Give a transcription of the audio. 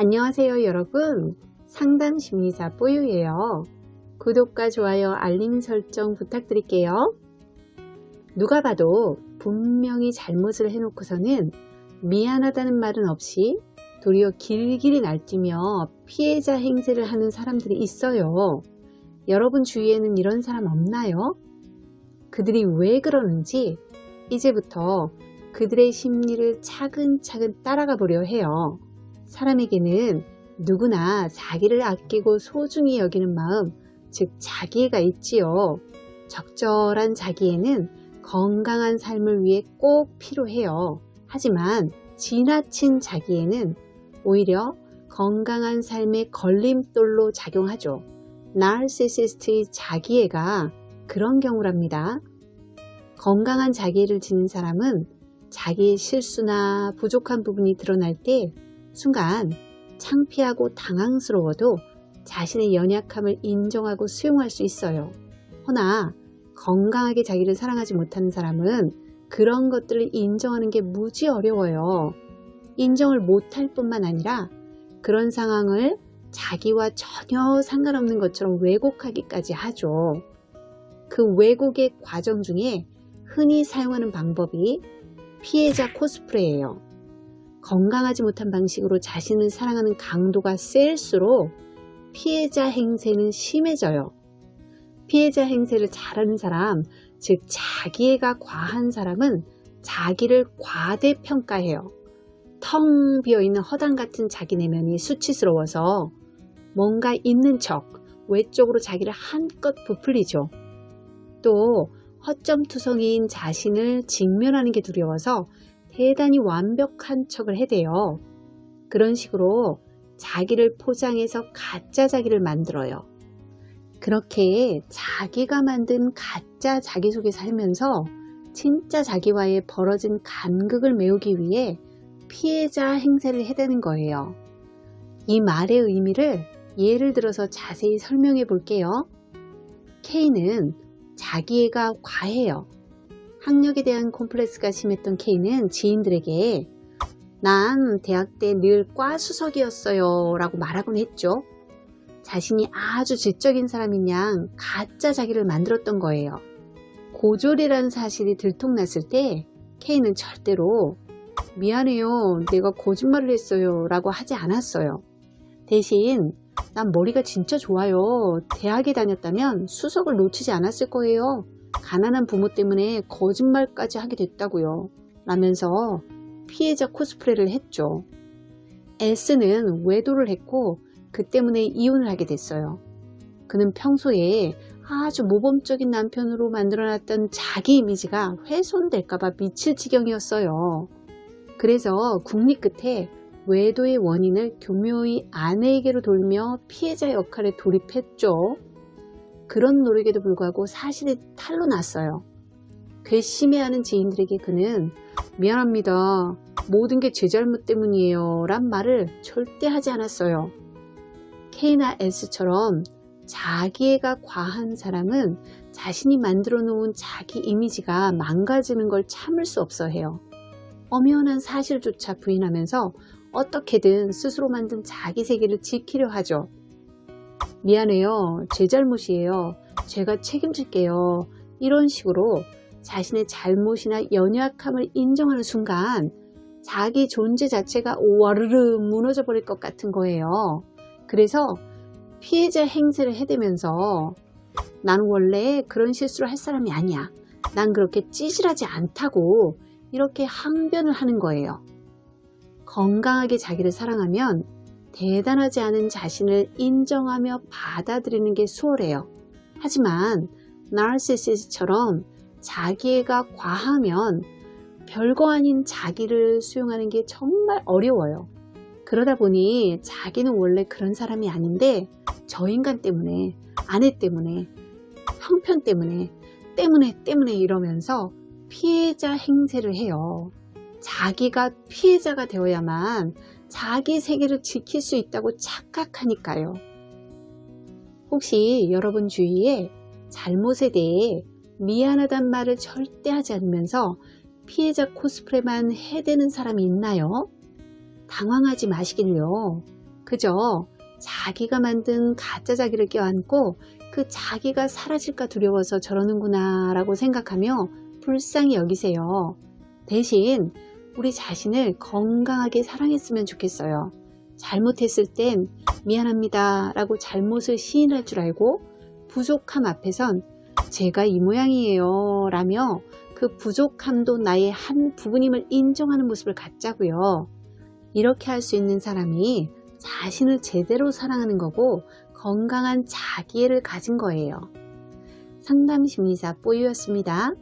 안녕하세요 여러분 상담 심리사 뽀유예요 구독과 좋아요 알림 설정 부탁드릴게요 누가 봐도 분명히 잘못을 해놓고서는 미안하다는 말은 없이 도리어 길길이 날뛰며 피해자 행세를 하는 사람들이 있어요 여러분 주위에는 이런 사람 없나요? 그들이 왜 그러는지 이제부터 그들의 심리를 차근차근 따라가 보려 해요. 사람에게는 누구나 자기를 아끼고 소중히 여기는 마음, 즉 자기애가 있지요. 적절한 자기애는 건강한 삶을 위해 꼭 필요해요. 하지만 지나친 자기애는 오히려 건강한 삶의 걸림돌로 작용하죠. 나르시시스트의 자기애가 그런 경우랍니다. 건강한 자기애를 지닌 사람은 자기의 실수나 부족한 부분이 드러날 때 순간 창피하고 당황스러워도 자신의 연약함을 인정하고 수용할 수 있어요. 허나 건강하게 자기를 사랑하지 못하는 사람은 그런 것들을 인정하는 게 무지 어려워요. 인정을 못할 뿐만 아니라 그런 상황을 자기와 전혀 상관없는 것처럼 왜곡하기까지 하죠. 그 왜곡의 과정 중에 흔히 사용하는 방법이 피해자 코스프레예요. 건강하지 못한 방식으로 자신을 사랑하는 강도가 셀수록 피해자 행세는 심해져요. 피해자 행세를 잘하는 사람, 즉 자기애가 과한 사람은 자기를 과대평가해요. 텅 비어있는 허당 같은 자기 내면이 수치스러워서 뭔가 있는 척 외적으로 자기를 한껏 부풀리죠. 또 허점투성이인 자신을 직면하는 게 두려워서 대단히 완벽한 척을 해대요. 그런 식으로 자기를 포장해서 가짜 자기를 만들어요. 그렇게 자기가 만든 가짜 자기 속에 살면서 진짜 자기와의 벌어진 간극을 메우기 위해 피해자 행세를 해대는 거예요. 이 말의 의미를 예를 들어서 자세히 설명해 볼게요. K는 자기애가 과해요. 학력에 대한 콤플렉스가 심했던 K는 지인들에게 난 대학 때 늘 과 수석이었어요 라고 말하곤 했죠. 자신이 아주 지적인 사람인 양 가짜 자기를 만들었던 거예요. 고졸이라는 사실이 들통났을 때 K는 절대로 미안해요. 내가 거짓말을 했어요. 라고 하지 않았어요. 대신 난 머리가 진짜 좋아요. 대학에 다녔다면 수석을 놓치지 않았을 거예요. 가난한 부모 때문에 거짓말까지 하게 됐다고요. 라면서 피해자 코스프레를 했죠. S는 외도를 했고 그 때문에 이혼을 하게 됐어요. 그는 평소에 아주 모범적인 남편으로 만들어놨던 자기 이미지가 훼손될까봐 미칠 지경이었어요. 그래서 국리 끝에 외도의 원인을 교묘히 아내에게로 돌며 피해자 역할에 돌입했죠. 그런 노력에도 불구하고 사실이 탄로 났어요. 괘씸해하는 지인들에게 그는 미안합니다. 모든 게 제 잘못 때문이에요. 란 말을 절대 하지 않았어요. K나 S처럼 자기애가 과한 사람은 자신이 만들어 놓은 자기 이미지가 망가지는 걸 참을 수 없어 해요. 엄연한 사실조차 부인하면서 어떻게든 스스로 만든 자기 세계를 지키려 하죠. 미안해요. 제 잘못이에요. 제가 책임질게요. 이런 식으로 자신의 잘못이나 연약함을 인정하는 순간 자기 존재 자체가 와르르 무너져 버릴 것 같은 거예요. 그래서 피해자 행세를 해대면서 나는 원래 그런 실수를 할 사람이 아니야. 난 그렇게 찌질하지 않다고 이렇게 항변을 하는 거예요. 건강하게 자기를 사랑하면 대단하지 않은 자신을 인정하며 받아들이는 게 수월해요. 하지만 나르시시스처럼 자기애가 과하면 별거 아닌 자기를 수용하는 게 정말 어려워요. 그러다 보니 자기는 원래 그런 사람이 아닌데 저 인간 때문에 아내 때문에 형편 때문에 때문에 때문에 이러면서 피해자 행세를 해요. 자기가 피해자가 되어야만 자기 세계를 지킬 수 있다고 착각하니까요. 혹시 여러분 주위에 잘못에 대해 미안하단 말을 절대 하지 않으면서 피해자 코스프레만 해대는 사람이 있나요? 당황하지 마시길요. 그저 자기가 만든 가짜 자기를 껴안고 그 자기가 사라질까 두려워서 저러는구나 라고 생각하며 불쌍히 여기세요. 대신 우리 자신을 건강하게 사랑했으면 좋겠어요. 잘못했을 땐 미안합니다 라고 잘못을 시인할 줄 알고 부족함 앞에선 제가 이 모양이에요 라며 그 부족함도 나의 한 부분임을 인정하는 모습을 갖자고요. 이렇게 할 수 있는 사람이 자신을 제대로 사랑하는 거고 건강한 자기애를 가진 거예요. 상담 심리사 뽀유였습니다.